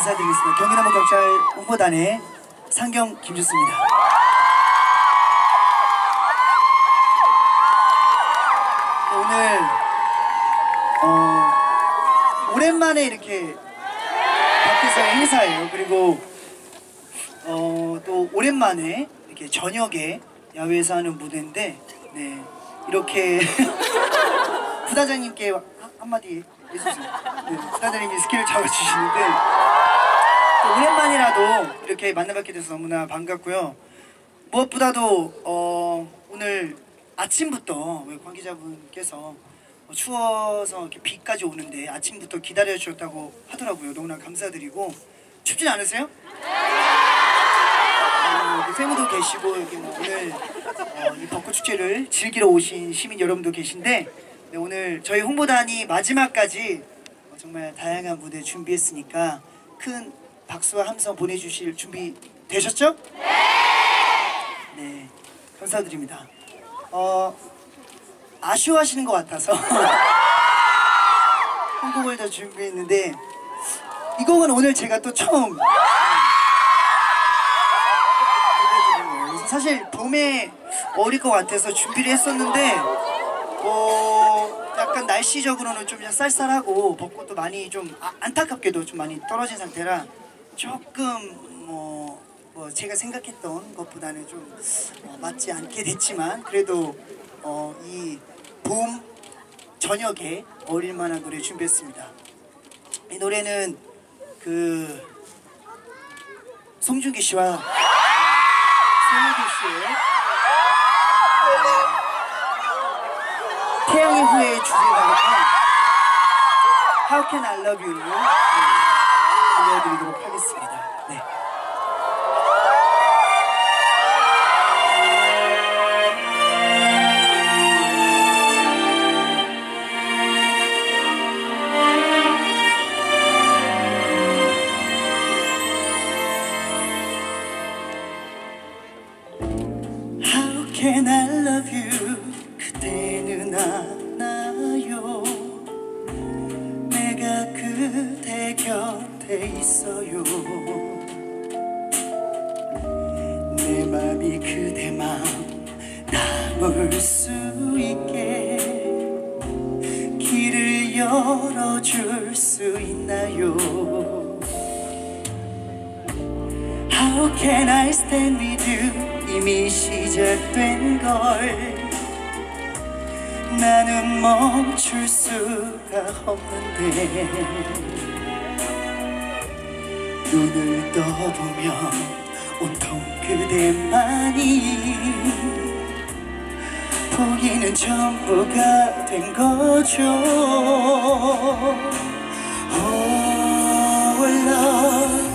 인사드리겠습니다. 경기남북 경찰 홍보단의 상경 김주수입니다. 오늘 어, 오랜만에 이렇게 밖에서의 행사예요. 그리고 어, 또 오랜만에 이렇게 저녁에 야외에서 하는 무대인데 네, 이렇게 부단장님께 한- 한마디 해주세요. 네, 부단장님이 스킬을 잡아주시는데 또 오랜만이라도 이렇게 만나뵙게 돼서 너무나 반갑고요. 무엇보다도 어, 오늘 아침부터 관계자분께서 어, 추워서 이렇게 비까지 오는데 아침부터 기다려 주셨다고 하더라고요. 너무나 감사드리고 춥진 않으세요? 어, 그 세무도 계시고 여기 뭐 오늘 어, 이 벚꽃 축제를 즐기러 오신 시민 여러분도 계신데 네, 오늘 저희 홍보단이 마지막까지 어, 정말 다양한 무대 준비했으니까 큰 박수와 함성 보내주실 준비 되셨죠? 네, 감사드립니다. 어, 아쉬워하시는 것 같아서 한 곡을 더 준비했는데 이 곡은 오늘 제가 또 처음. 그래서 사실 봄에 어릴 것 같아서 준비를 했었는데 어, 약간 날씨적으로는 좀 쌀쌀하고 벚꽃도 많이 좀 아- 안타깝게도 좀 많이 떨어진 상태라 조금 뭐, 뭐 제가 생각했던 것보다는 좀 어, 맞지 않게 됐지만 그래도 어, 이봄 저녁에 어울릴 만한 노래 준비했습니다. 이 노래는 그 송중기 씨와 송혜교 씨의 어, 태양의 후예 주제가 How Can I Love You를 네, 들려드리도록 하겠습니다. 네. 내 맘이 그대 맘 담을 수 있게 길을 열어줄 수 있나요? How can I stand with you? 이미 시작된 걸 나는 멈출 수가 없는데 눈을 떠보면 온통 그대만이 보기는 전부가 된 거죠 Oh love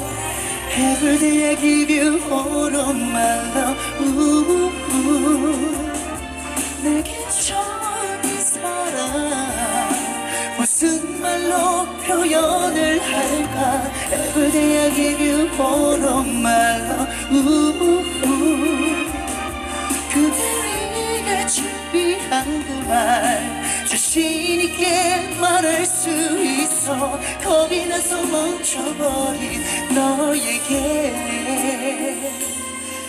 Every day I give you all of my love Ooh, ooh. 표현을 할까? Every day I give you all of my love. 그대 위해 준비한 그 말. 자신 있게 말할 수 있어. 겁이 나서 멈춰버린 너에게.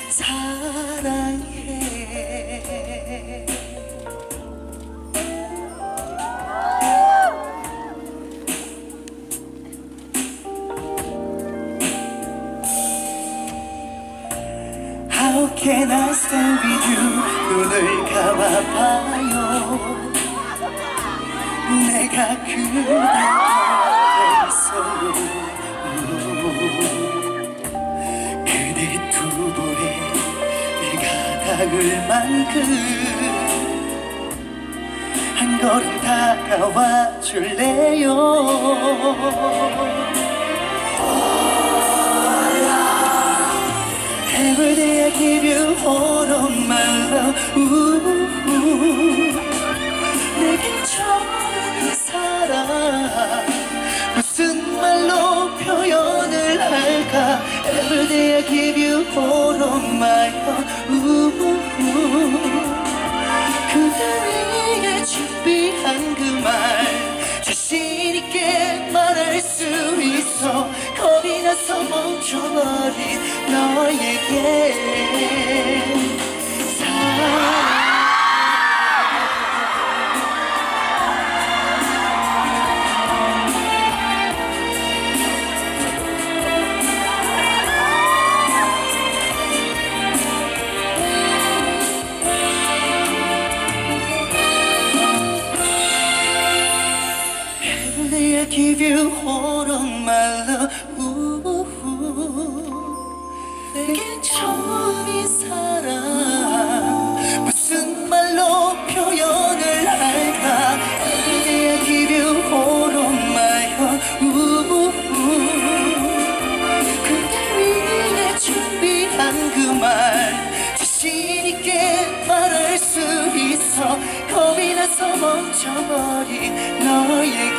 사랑 can I stand with you? 눈을 감아봐요. 내가 그대 있어요 그대 두 볼에 내가 닿을 만큼 한 걸음 다가와 줄래요 Every day I give you all of my love. 내겐 처음 사랑 무슨 말로 표현을 할까 Every day I give you all of my love ooh, ooh. 그대 위해 준비한 그말 자신 있게 말할 수 있어. 겁이 나서 멈춰버린 너에게. 사랑 give you all of my love. Ooh, 내겐 처음인 사랑. 무슨 말로 표현을 할까? I give you all of my heart. Ooh, 그대 위해 준비한 그 말 자신 있게 말할 수 있어 겁이 나서 멈춰버린 너에게